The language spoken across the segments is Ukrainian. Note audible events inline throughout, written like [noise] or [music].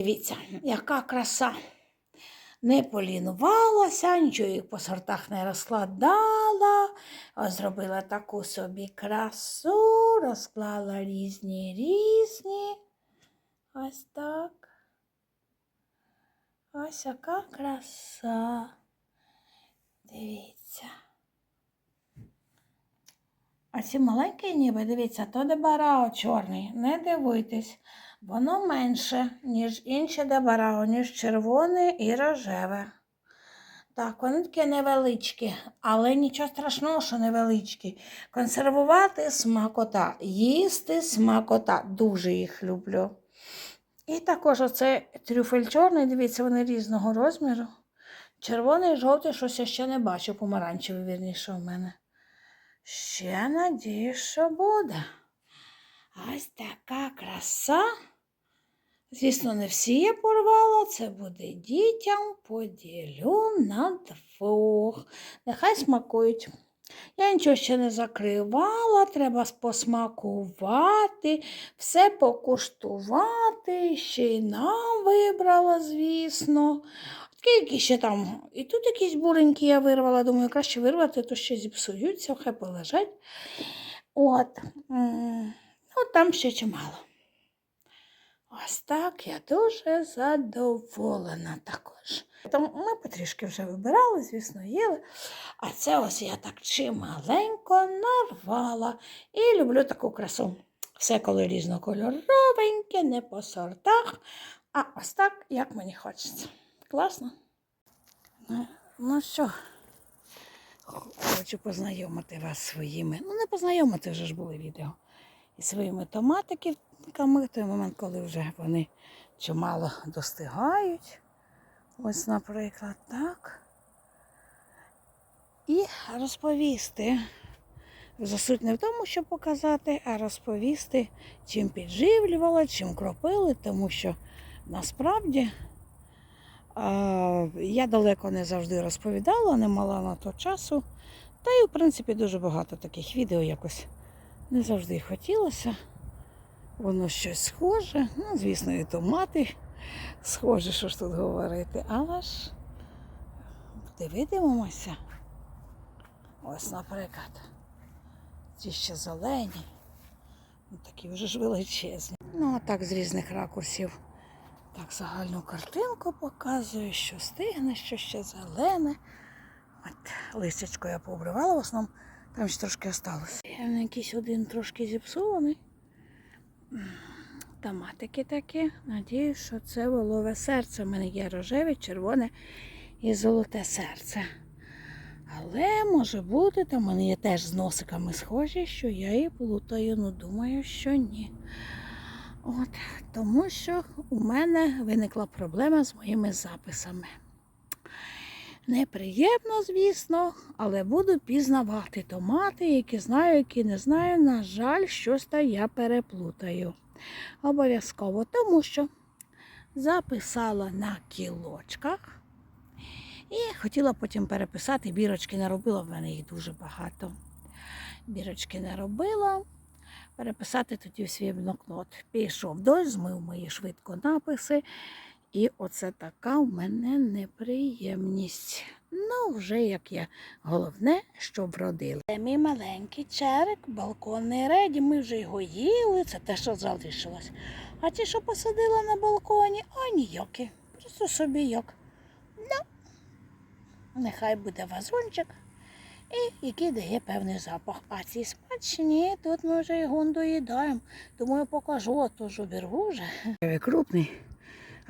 Дивіться, яка краса. Не полінувалася, нічого їх по сортах не розкладала, зробила таку собі красу, розклала різні різні. Ось так. Ось яка краса. Дивіться. А ці маленькі ніби, дивіться, то дебарао чорний. Не дивуйтесь. Воно менше, ніж інші дебарао, ніж червоне і рожеве. Так, вони такі невеличкі, але нічого страшного, що невеличкі. Консервувати смакота, їсти смакота. Дуже їх люблю. І також оце трюфель чорний, дивіться, вони різного розміру. Червоний, жовтий, щось я ще не бачу, помаранчевий, вірніше, у мене. Ще надію, що буде. Ось така краса. Звісно, не всі я порвала, це буде дітям, поділю на двох. Нехай смакують. Я нічого ще не закривала, треба посмакувати, все покуштувати, ще й нам вибрала, звісно. Які ще там, і тут якісь буренькі я вирвала, думаю, краще вирвати, то ще зіпсуються, хай полежать. От, ну там ще чимало. Ось так я дуже задоволена також. Тому ми потрішки вже вибирали, звісно, їли. А це ось я так чималенько нарвала. І люблю таку красу. Все коли різнокольоровеньке, не по сортах, а ось так, як мені хочеться. Класно? Ну, Ну що, хочу познайомити вас своїми. Ну, не познайомити вже ж були відео. І своїми томатиками в той момент, коли вже вони чимало достигають. Ось, наприклад, так. І розповісти. За суть не в тому, щоб показати, а розповісти, чим підживлювала, чим кропили, тому що насправді я далеко не завжди розповідала, не мала на то часу. Та й, в принципі, дуже багато таких відео якось не завжди хотілося. Воно щось схоже. Ну, звісно, і томати схоже, що ж тут говорити. Але ж дивимося. Ось, наприклад, ці ще зелені. Ну, такі вже ж величезні. Ну, а так з різних ракурсів. Так, загальну картинку показую, що стигне, що ще зелене. От листячко я пообривала, в основному там ще трошки осталося. Якийсь один трошки зіпсований. Томатики такі. Надіюсь, що це волове серце. У мене є рожеве, червоне і золоте серце. Але може бути, там вони є теж з носиками схожі, що я її плутаю, ну думаю, що ні. От, Тому що у мене виникла проблема з моїми записами. Неприємно, звісно, але буду пізнавати томати, які знаю, які не знаю. На жаль, щось та я переплутаю. Обов'язково, тому що записала на кілочках і хотіла потім переписати. Бірочки не робила, в мене їх дуже багато. Бірочки не робила. Переписати тоді свій блокнот. Пішов дощ, змив мої швидко написи. І оце така в мене неприємність. Ну, вже як я. Головне, що вродили. Це мій маленький черик, балконний реді. Ми вже його їли, це те, що залишилось. А ті, що посадила на балконі, а ніякі. Просто собі як. Ну, нехай буде вазончик, і який дає певний запах. А ці смачні, тут ми вже його доїдаємо. Тому я покажу, а то ж обірву вже. Крупний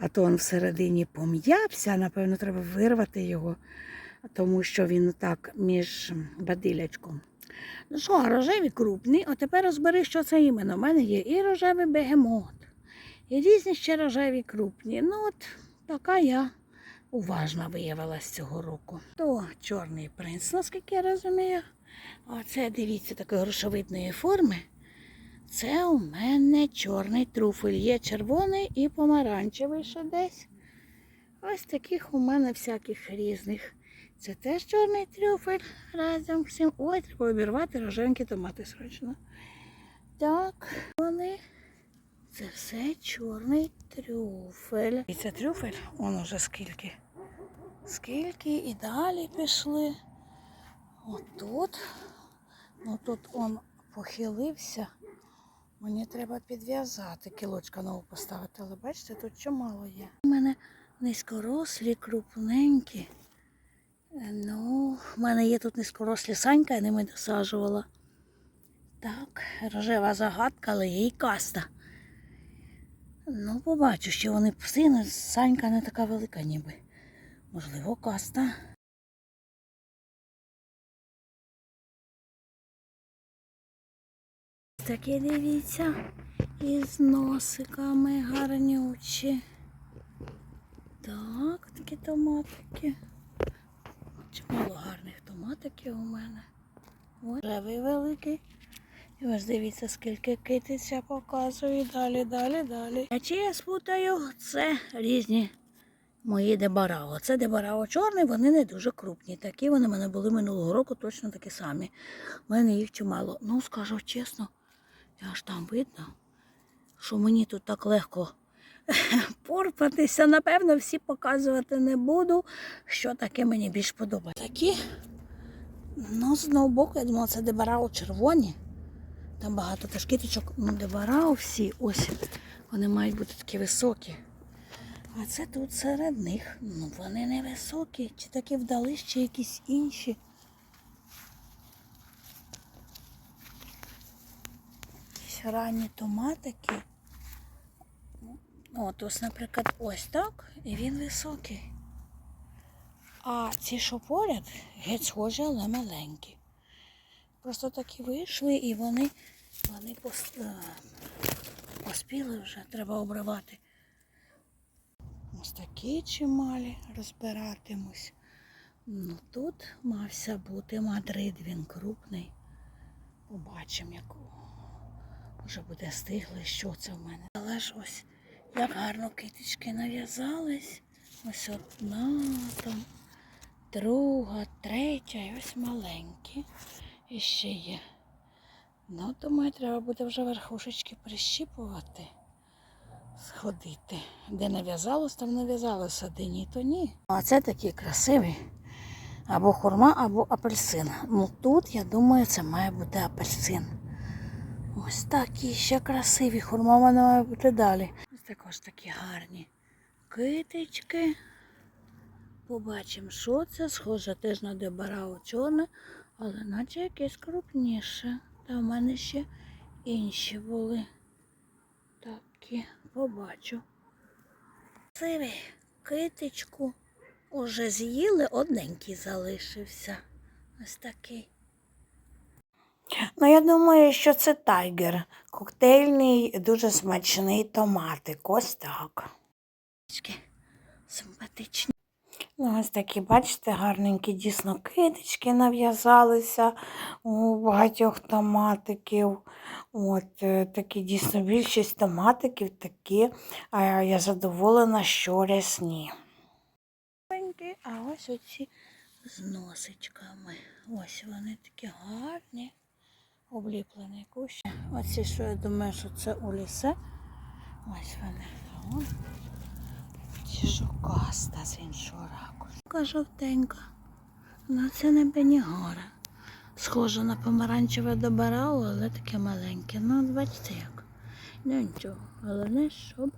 а то він всередині пом'явся, напевно, треба вирвати його, тому що він так між бадилячком. Ну що, рожеві крупні, а тепер розбери, що це іменно. У мене є і рожевий бегемот, і різні ще рожеві крупні. Ну от така я уважна виявилася цього року. То чорний принц, наскільки я розумію. Оце, дивіться, такої грошовидної форми. Це у мене чорний труфель. Є червоний і помаранчевий ще десь. Ось таких у мене всяких різних. Це теж чорний трюфель разом всім. Ой, треба обірвати роженькі томати срочно. Так, вони Це все чорний трюфель. І це трюфель, он уже скільки. Скільки і далі пішли. Отут. Ну тут он похилився. Мені треба підв'язати, кілочка нову поставити, але бачите, тут чимало є. У мене низькорослі, крупненькі. Ну, в мене є тут низькорослі санька, я ними досаджувала. Так, рожева загадка, але є й каста. Ну, побачу, що вони пси, але санька не така велика ніби. Можливо, каста. Такі дивіться, із носиками гарнючі. Так, такі томатики. Чимало гарних томатиків у мене. Ось ревий великий. І ось дивіться, скільки китиця показує. Далі, далі, далі. А чи я спутаю? Це різні мої дебарао. Це дебарао чорний, вони не дуже крупні. Такі вони в мене були минулого року, точно такі самі. У мене їх чимало. Ну, скажу чесно, аж там видно, що мені тут так легко [laughs] порпатися. Напевно, всі показувати не буду, що таке мені більш подобається. Такі, ну, з одного боку, я думала, це дебарао червоні. Там багато теж киточок, ну дебарао всі, ось вони мають бути такі високі. А це тут серед них. Ну, вони не високі, чи такі вдали, чи якісь інші. Якісь ранні томатики. От ось, наприклад, ось так, і він високий. А ці, що поряд, геть схожі, але маленькі. Просто такі вийшли і вони, вони пос, е, поспіли вже, треба обривати. Ось такі чималі розбиратимусь. Ну, тут мався бути Мадрид, він крупний. Побачимо, як вже буде стиглий, що це в мене. Але ж ось як гарно китички нав'язались. Ось одна там, друга, третя і ось маленькі. І ще є. Ну, думаю, треба буде вже верхушечки прищіпувати, сходити. Де нав'язалось, там нав'язалося, де ні, то ні. А це такі красиві. Або хурма, або апельсин. Ну тут, я думаю, це має бути апельсин. Ось такі ще красиві. Хурма вона має бути далі. Ось також такі гарні китички. Побачимо, що це. Схоже теж на дебарао чорне, але наче якесь крупніше. Та в мене ще інші були. Такі, побачу. Красивий китичку. Уже з'їли, одненький залишився. Ось такий. Ну, я думаю, що це тайгер. Коктейльний, дуже смачний томатик. Ось так. Симпатичні. Ну, ось такі, бачите, гарненькі дійсно китички нав'язалися у багатьох томатиків. От е, такі дійсно більшість томатиків такі. А я задоволена, що рясні. А ось оці з носичками. Ось вони такі гарні, обліплені кущі. Оці, що я думаю, що це у лісе. Ось вони. О. Ці жокаста з іншого ракурсу. Така жовтенька. Ну це не бенігора. Схоже на помаранчеве добирало, але таке маленьке. Ну, бачите як. Ну нічого. Головне, щоб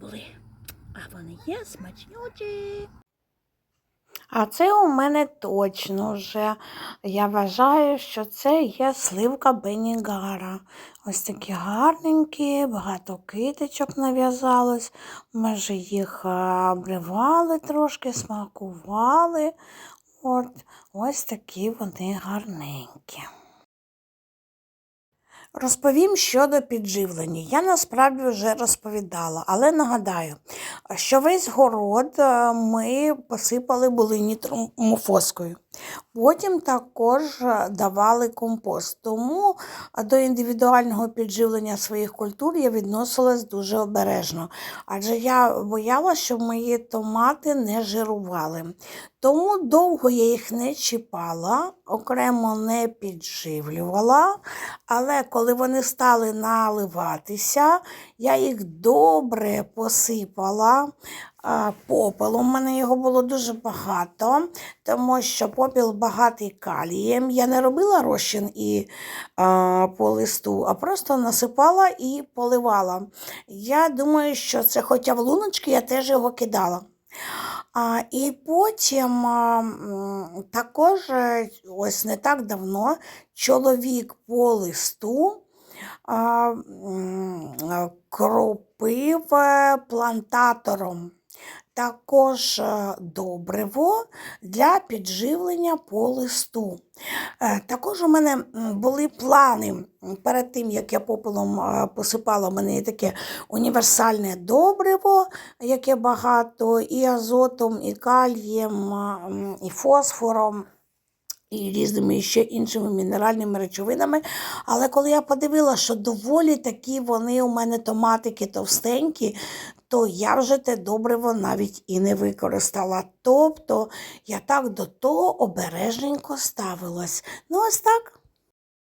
були. А вони є смачнючі. А це у мене точно вже. Я вважаю, що це є сливка Бенігара. Ось такі гарненькі, багато китичок нав'язалось. Ми ж їх обривали трошки, смакували. От, ось такі вони гарненькі. Розповім щодо підживлення. Я насправді вже розповідала, але нагадаю, що весь город е, ми посипали були нітромофоскою. Потім також е, давали компост. Тому е, до індивідуального підживлення своїх культур я відносилась дуже обережно, адже я боялася, щоб мої томати не жирували. Тому довго я їх не чіпала, окремо не підживлювала. Але коли вони стали наливатися, я їх добре посипала попелом. У мене його було дуже багато, тому що попіл багатий калієм. Я не робила розчин і а, по листу, а просто насипала і поливала. Я думаю, що це, хоча в луночки я теж його кидала. А, і потім а, також е, ось не так давно чоловік по листу а, кропив е, плантатором. Також е, добриво для підживлення по листу. Е, Також у мене були плани перед тим, як я попелом е, посипала, у мене таке універсальне добриво, яке багато і азотом, і калієм, і фосфором. І різними ще іншими мінеральними речовинами. Але коли я подивилася, що доволі такі вони у мене томатики товстенькі, то я вже те добриво навіть і не використала. Тобто я так до того обережненько ставилась. Ну, ось так.